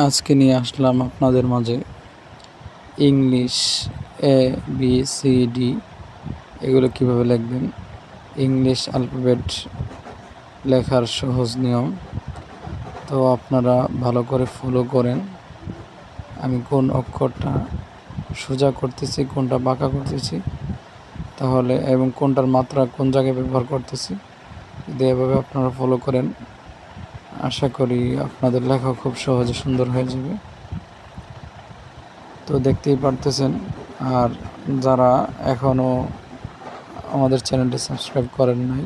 আজকে নিয়ে আসলাম আপনাদের মাঝে English A B C D এগুলো কীভাবে লিখবেন? ইংলিশ অ্যালফাবেট লেখার সহজ নিয়ম। তো আপনারা ভালো করে ফলো করেন। আমি কোন অক্ষরটা সোজা করতেছি, কোনটা বাঁকা করতেছি, তাহলে এবং কোনটার মাত্রা কোন জায়গায় ব্যবহার করতেছি, যদি এভাবে আপনারা ফলো করেন আশা করি আপনাদের লেখা খুব সহজে সুন্দর হয়ে যাবে। তো দেখতেই পারতেছেন, আর যারা এখনও আমাদের চ্যানেলটি সাবস্ক্রাইব করেন নাই,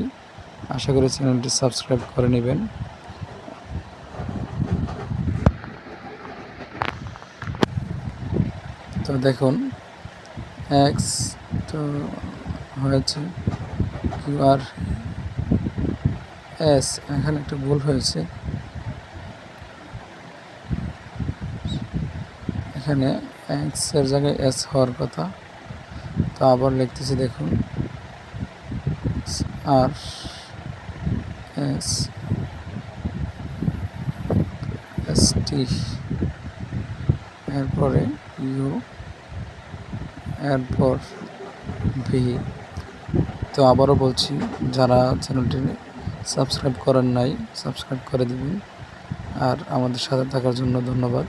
আশা করি চ্যানেলটি সাবস্ক্রাইব করে নেবেন। তো দেখুন এক্স তো হয়েছে কিউ আর এস এখানে একটা ভুল হয়েছে। এখানে এক্সের জায়গায় এস হওয়ার কথা। তো আবার লিখতেছি, দেখুন, আর এস এস টি এরপরে ইউ, এরপর ভি। তো আবারও বলছি, যারা চ্যানেলটি সাবস্ক্রাইব করেন নাই, সাবস্ক্রাইব করে দিবেন। আর আমাদের সাথে থাকার জন্য ধন্যবাদ।